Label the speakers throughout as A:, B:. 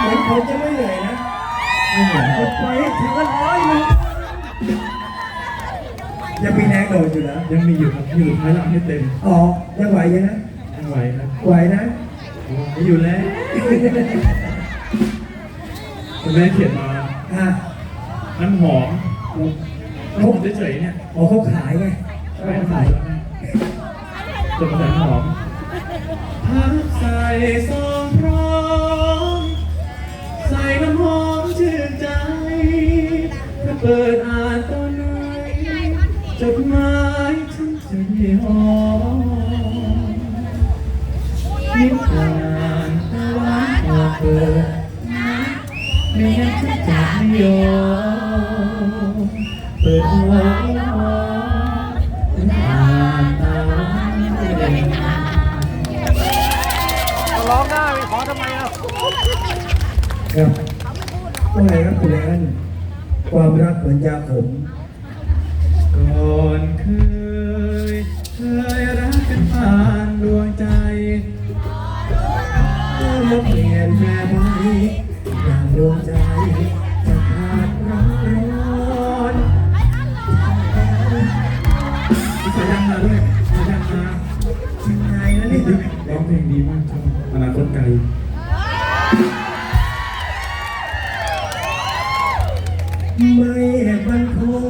A: เหมือนผมจะไม่เหนื่อยนะ
B: ไม่เหมือน
A: กดไปให้ถึงกันร้อยหนึ่งยังมีแรงโดดอยู่นะ
B: ยังมีอยู่ครับอยู่ท้ายหลังให้เต็ม
A: อ๋อยังไหวอยู่นะ
B: ยังไหวครับ
A: ไหวนะ
B: ไหวอยู่แล้วคุณแม่เขียนมา
A: อะ
B: น้ำหอมน้ำหอมเฉยๆเนี่ย
A: อ๋อเขาขายไง
B: ใช่ขายแล้วนะจนน้ำหอมพักใส่ซอง ยอมเปิดหัวนิทานตะวันออกเปิด
C: ร้องได้ไปขอทำไมอะ
A: ครับว่าไงครับคุณแอนความรักเหมือนยาขม
B: ก่อนเคย เคยรักกันผ่านดวงใจ
A: เมื่อเปลี่ยนแปลไปอย่างดวงใจ
B: สายันมาด้วยสายันมา
A: ยังไงนะนี่
B: ร้องเพลงดีมากชอบอนาคตไกล
A: ไม่บันทง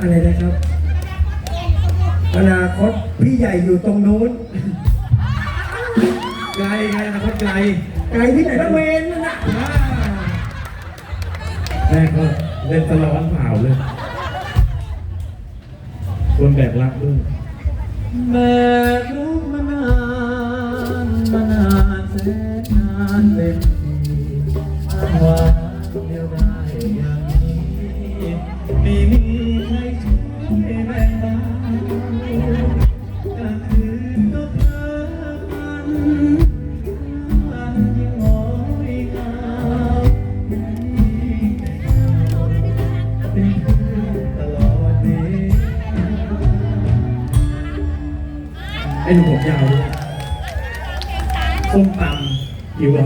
A: อะไรนะครับ อนาคตพี่ใหญ่อยู่ตรงนู้น
B: ไกลไงอนาคตไกล
A: ไกลที่ไหนละเวนนั่นน่ะ
B: ว้าวแม่ก็เล่นตะลอนเปล่าเลย คนแบกรักด้วยแบกรั ไอ้หนุ่มผมยาวด้วยส้มตำหิวเหรอ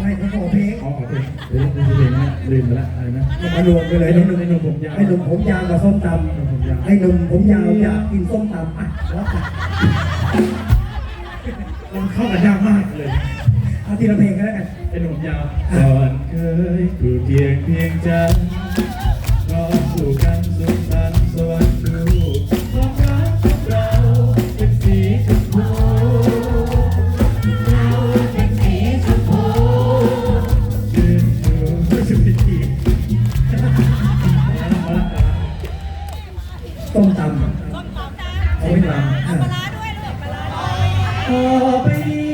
A: ไม่เขาขอเพลง
B: อ๋อขอเพลงเดี๋ยวลืมเพลงนะลืมไปละอะไรนะ
A: มารวมกันเลย
B: ไอ้หนุ่มไอ้หนุ่มผมยาว
A: ไอ้หนุ่มผมยาวกับส้มต
B: หนุ่มผมยาวำ
A: ไอ้หนุ่มผมยาวอยากกินส้มตำอะแล้วกัน
B: มันเข้ากันยากมากเลย
A: เอาทีละเพลงก็แล้วกัน
B: ไอ้หนุ่มยาวก่อนเคยถูกเพียงเพียงใจ ตำเขาไม่รำ
A: อะ
B: ต่อไปนี้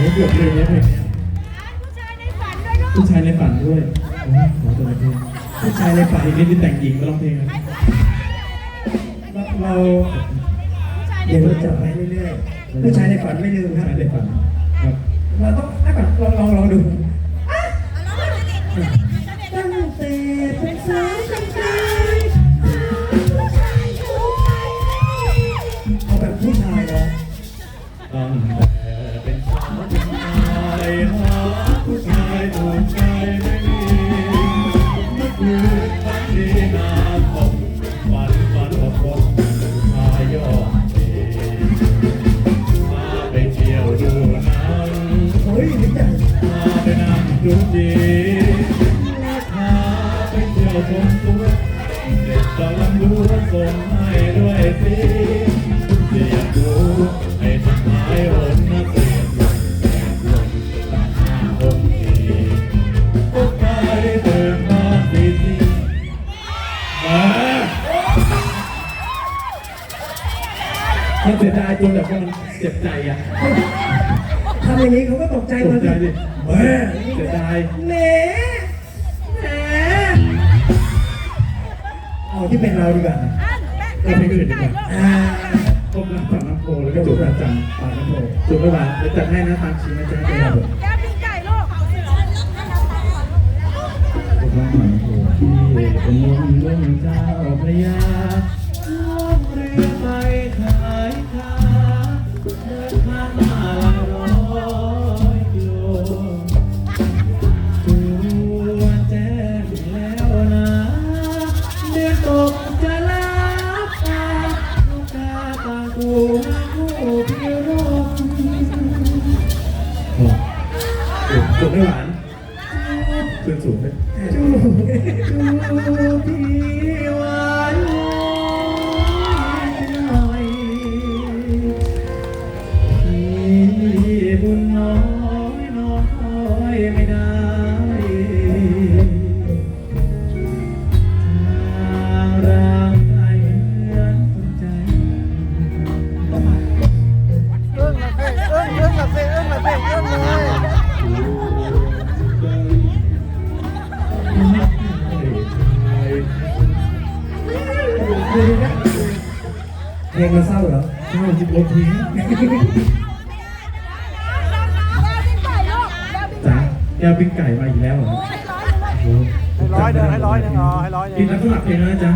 B: อันนี้เกือบลืมแล้วเพลงเนี้ยผู้ชายในฝันด้วยโอ้ยขอตัวเพลง
A: ผู้ชายในฝัน
B: อีกนิดที่แต่งหญิงมาร้องเพลงนะ
A: เราเดี๋ยวเราจะไปเรื่อยๆผู้ชายในฝันไม่ลืม
B: ผู้
A: ครับ
B: ชายในฝันครับ
A: เราต้องถ้าก่อนลองลองลองดู น
B: ดีพาไปเที่ยวชมสวนเด็กสาวลำดูส่งให้ด้วยสิจะอยากดูให้ทำให้หนนะเสียลงเสียลงตั้งห้าหกทีก็ไปเดินมาสิสิมามันเสียดายจริแบบว่ามันเจ็บใจอะ
A: ทำอย่างนี้เขาก็ตกใจ
B: ต
A: หม
B: ก
A: ด
B: ใจ
A: เล
B: ดิ
A: ย
B: เฮ้ยเสียดาย
A: แหมแหมเอาที่เป็นเราดีกว่า
B: ก็ไม่อื่นดีกว่า
A: อ่า
B: พบรักปากน้ำโพแล้วก็จูบประจำปากน้ำโพจูบไม่หวานเดี๋ยวจัดให้นะทางชีนะจ๊ะเป็นระบบ
C: แก้วปิ้งไก่ลูก
B: พบรักปากน้ำโพที่เป็นลมลมเจ้าพระยา จุดไม่หวานขึ้นสูง มันเศร้าเหรอ
C: เศ
A: ร้า
B: จิบโอที
C: แก้วปิ้ง
B: จ้าแก้วปิ้งไก่มาอีกแล้วเหรอ
C: ให้ร้อยเดินให้ร้อยเดินอ๋อให้ร้อยเดิน
B: กินแล้วก็หลับเพลงนะจ๊ะ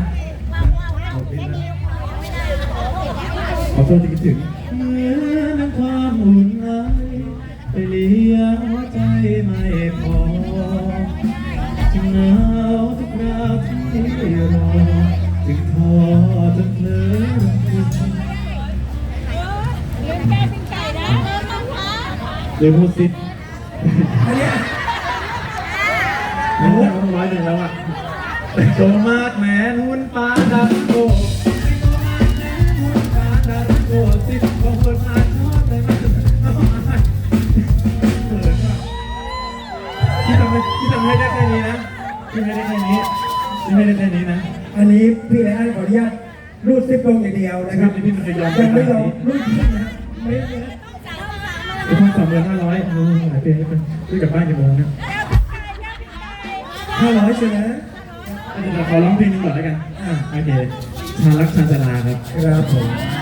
B: ขอโทษที่คิดถึง ดี๋ยวพูดสิ
A: อันเนี้ย
B: มันได้มาร้อยหนึ่งแล้วอะโตมากแม้นหุ่นปลาดังโกโตมากแม้นหุ่นปลาดังโกสิบกว่าคนอาจทอดแต่มันเอามาเขินว่ะที่ทำให้ที่ทำให้ได้แค่นี้นะที่ให้ได้แค่นี้ที่ให้ได้แค่นี้นะ
A: อันนี้พี่และอันขออนุญาตรูดซิปลงอย่างเดียวนะครับ
B: ชีวิตนี้พี่ไม่เคยยอม
A: ยังไม่ยอม
B: ขนาดนี้
A: รูดซิปนะครับไม่ได้ นะ
B: ไอ้พันสองหมื่นห้าร้อยโอ้ยหลายปีแล้วกันซื้อกลับบ้านกี่โมงเนี่ย
A: ห้าร้อยใช่ไหม
B: เดี๋ยวขอร้องเพลงหนึงก่อนแล้วกัน
A: อ่า
B: โอเคชาลักชาญชลาครับ
A: ครับผม
B: ช